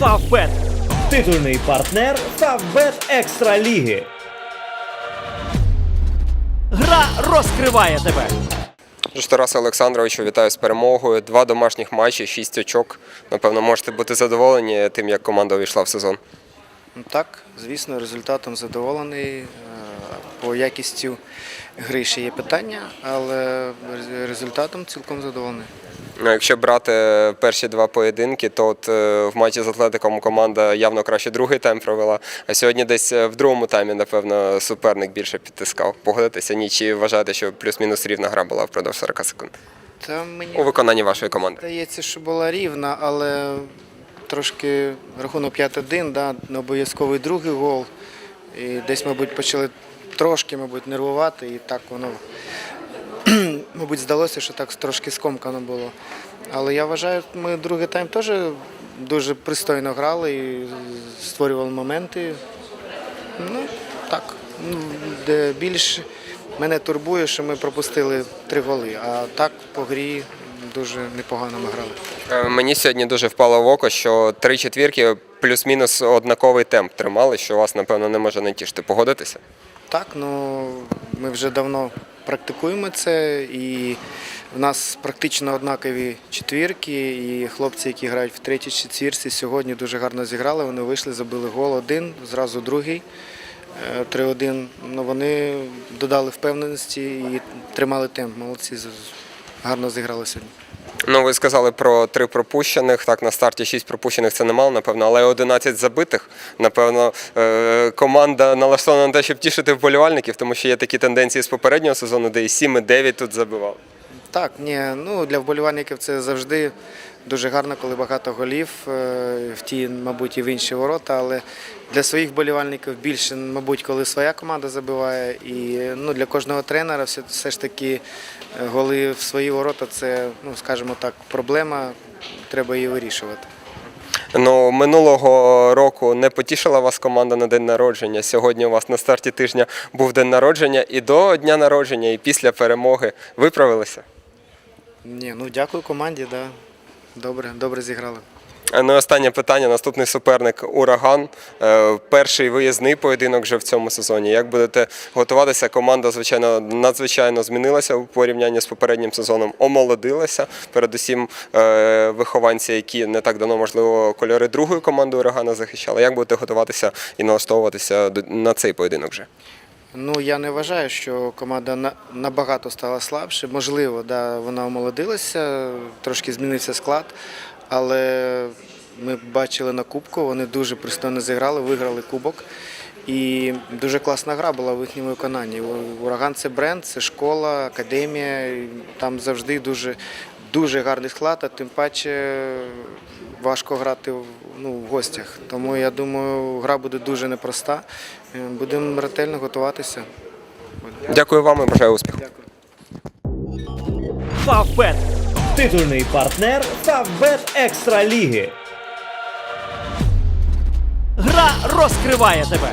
Фавбет. Титульний партнер Фавбет Екстра Ліги. Гра розкриває тебе. Тож, Тарасе Олександровичу, вітаю з перемогою. Два домашніх матчі, шість очок. Напевно, можете бути задоволені тим, як команда увійшла в сезон. Ну, Так, звісно, результатом задоволений. Е, По якості гри ще є питання, але результатом цілком задоволений. Ну, Якщо брати перші два поєдинки, то от е, в матчі з Атлетиком команда явно краще другий тайм провела. А сьогодні десь е, в другому таймі, напевно, суперник більше підтискав. Погодитися ні, чи вважаєте, що плюс-мінус рівна гра була впродовж 40 секунд Та мені у виконанні вашої команди. здається, що була рівна, але трошки рахунок 5-1, да, обов'язковий другий гол. І десь, мабуть, почали трошки, мабуть, нервувати, і так воно, мабуть, здалося, що так трошки скомкано було. Але я вважаю, ми другий тайм теж дуже пристойно грали і створювали моменти. Ну, так. Ну, Де більш мене турбує, що ми пропустили три голи, а так по грі дуже непогано ми грали. Е, Мені сьогодні дуже впало в око, що три четвірки плюс-мінус однаковий темп тримали, що вас, напевно, не може не тішити. Погодитися? Так, ну ми вже давно практикуємо це, і в нас практично однакові четвірки. І хлопці, які грають в третій четвірці, сьогодні дуже гарно зіграли. Вони вийшли, забили гол один, зразу другий. е, 3-1. Ну, вони додали впевненості і тримали темп. Молодці, гарно зіграли сьогодні. Ну, ви сказали про три пропущених. Так, на старті шість пропущених це немало, напевно, але 11 забитих. Напевно, е, команда налаштована на те, щоб тішити вболівальників, тому що є такі тенденції з попереднього сезону, де і 7, і 9 тут забивали. Так, ні, ну для вболівальників це завжди дуже гарно, коли багато голів е, в ті, мабуть, і в інші ворота. Але для своїх вболівальників більше, мабуть, коли своя команда забиває. І ну, для кожного тренера все, все ж таки е, голи в свої ворота це, ну скажімо так, проблема. Треба її вирішувати. Ну, минулого року не потішила вас команда на день народження. Сьогодні у вас на старті тижня був день народження, і до дня народження, і після перемоги виправилися. Ні, ну дякую команді, да. Добре, добре зіграли. Е, Ну, останнє питання. Наступний суперник Ураган. Е, Перший виїзний поєдинок вже в цьому сезоні. Як будете готуватися? Команда, звичайно, надзвичайно змінилася у порівнянні з попереднім сезоном, омолодилася. Передусім, е, вихованці, які не так давно, можливо, кольори другої команди Урагана захищали. Як будете готуватися і налаштовуватися на цей поєдинок вже? Ну я не вважаю, що команда на- набагато стала слабше. Можливо, да, вона омолодилася, трошки змінився склад, але ми бачили на кубку, вони дуже пристойно зіграли, виграли кубок. І дуже класна гра була в їхньому виконанні. Ураган це бренд, це школа, академія. Там завжди дуже, дуже гарний склад, а тим паче важко грати в- ну, в гостях. Тому я думаю, гра буде дуже непроста. Е, Будемо ретельно готуватися. Дякую вам і бажаю успіху. Фавбет. Титульний партнер Фавбет Екстра Ліги. Гра розкриває тебе.